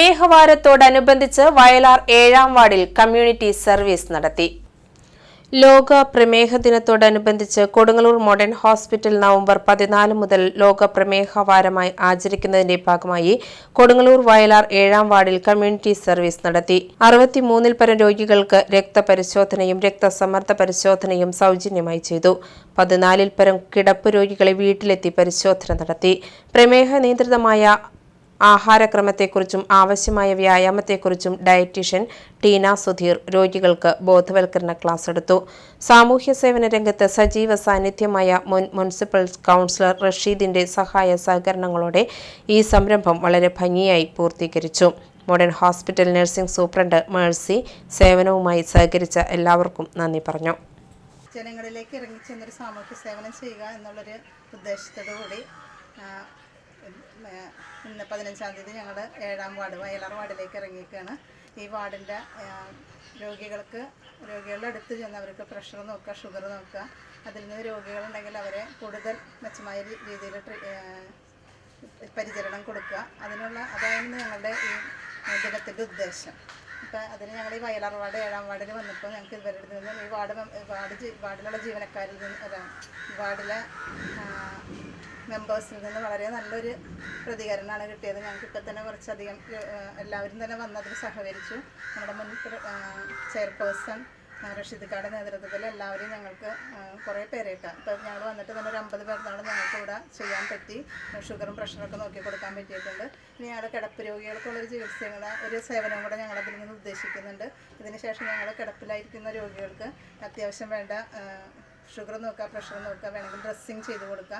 പ്രമേഹവാരത്തോടനുബന്ധിച്ച് വയലാർ ഏഴാം വാർഡിൽ community service നടത്തി. ലോക പ്രമേഹ ദിനത്തോടനുബന്ധിച്ച് കൊടുങ്ങല്ലൂർ മോഡേൺ ഹോസ്പിറ്റൽ നവംബർ പതിനാല് മുതൽ ലോക പ്രമേഹ വാരമായി ആചരിക്കുന്നതിന്റെ ഭാഗമായി കൊടുങ്ങല്ലൂർ വയലാർ ഏഴാം വാർഡിൽ കമ്മ്യൂണിറ്റി സർവീസ് നടത്തി. അറുപത്തിമൂന്നിൽ പരം രോഗികൾക്ക് രക്തപരിശോധനയും രക്തസമ്മർദ്ദ പരിശോധനയും സൗജന്യമായി ചെയ്തു. പതിനാലിൽ പരം കിടപ്പ് രോഗികളെ വീട്ടിലെത്തി പരിശോധന നടത്തി. പ്രമേഹ നിയന്ത്രിതമായ ആഹാരക്രമത്തെക്കുറിച്ചും ആവശ്യമായ വ്യായാമത്തെക്കുറിച്ചും ഡയറ്റീഷ്യൻ ടീന സുധീർ രോഗികൾക്ക് ബോധവൽക്കരണ ക്ലാസ് എടുത്തു. സാമൂഹ്യ സേവന രംഗത്ത് സജീവ സാന്നിധ്യമായ മുൻ മുനിസിപ്പൽ കൗൺസിലർ റഷീദിന്റെ സഹായ സഹകരണങ്ങളോടെ ഈ സംരംഭം വളരെ ഭംഗിയായി പൂർത്തീകരിച്ചു. Modern hospital nursing superintendent Mercy സേവനവുമായി സഹകരിച്ച എല്ലാവർക്കും നന്ദി പറഞ്ഞു. ജനങ്ങളിലേക്ക് ഇറങ്ങിച്ചെന്നൊരു സാമൂഹ്യ സേവനം ചെയ്യുക എന്നുള്ളൊരു ഉദ്ദേശത്തോടു കൂടി ആ, ഉം, ആ, ഇന്ന് പതിനഞ്ചാം തീയതി ഞങ്ങൾ ഏഴാം വാർഡ് വയലാർ വാർഡിലേക്ക് ഇറങ്ങിയിരിക്കുകയാണ്. ഈ വാർഡിന്റെ രോഗികൾക്ക് രോഗികളുടെ അടുത്ത് ചെന്ന് അവർക്ക് പ്രഷർ നോക്കുക ഷുഗർ നോക്കുക അതിൽ നിന്ന് രോഗികളുണ്ടെങ്കിൽ അവരെ കൂടുതൽ മെച്ചമായ രീതിയിൽ പരിചരണം കൊടുക്കുക. അതിനുള്ള അതായിരുന്നു ഞങ്ങളുടെ ഈ ദിനത്തിന്റെ ഉദ്ദേശം. ഇപ്പം അതിന് ഞങ്ങൾ ഈ വയലാർ വാർഡ് ഏഴാം വാർഡിൽ വന്നപ്പോൾ ഞങ്ങൾക്ക് ഇവരുടെ നിന്നും ഈ വാർഡ് വാർഡ് വാർഡിലുള്ള ജീവനക്കാരിൽ നിന്ന് വാർഡിലെ മെമ്പേഴ്സിൽ നിന്ന് വളരെ നല്ലൊരു പ്രതികരണമാണ് കിട്ടിയത്. ഞങ്ങൾക്ക് ഇപ്പം തന്നെ കുറച്ചധികം എല്ലാവരും തന്നെ വന്നതിന് സഹകരിച്ചു. നമ്മുടെ മുൻ ചെയർപേഴ്സൺ റഷീദ്ക്കാടെ നേതൃത്വത്തിൽ എല്ലാവരും ഞങ്ങൾക്ക് കുറേ പേരേക്കാം ഇപ്പം ഞങ്ങൾ വന്നിട്ട് തന്നെ ഒരു അമ്പത് പേർന്നാളും ഞങ്ങൾക്ക് ഇവിടെ ചെയ്യാൻ പറ്റി. ഷുഗറും പ്രഷറൊക്കെ നോക്കി കൊടുക്കാൻ പറ്റിയിട്ടുണ്ട്. ഇനി ഞങ്ങളുടെ കിടപ്പ് രോഗികൾക്കുള്ളൊരു ചികിത്സയും കൂടെ ഒരു സേവനവും കൂടെ ഞങ്ങൾ നിന്ന് ഉദ്ദേശിക്കുന്നുണ്ട്. ഇതിന് ശേഷം ഞങ്ങൾ കിടപ്പിലായിരിക്കുന്ന രോഗികൾക്ക് അത്യാവശ്യം വേണ്ട ഷുഗർ നോക്കുക പ്രഷർ നോക്കുക വേണമെങ്കിൽ ഡ്രസ്സിങ് ചെയ്ത് കൊടുക്കുക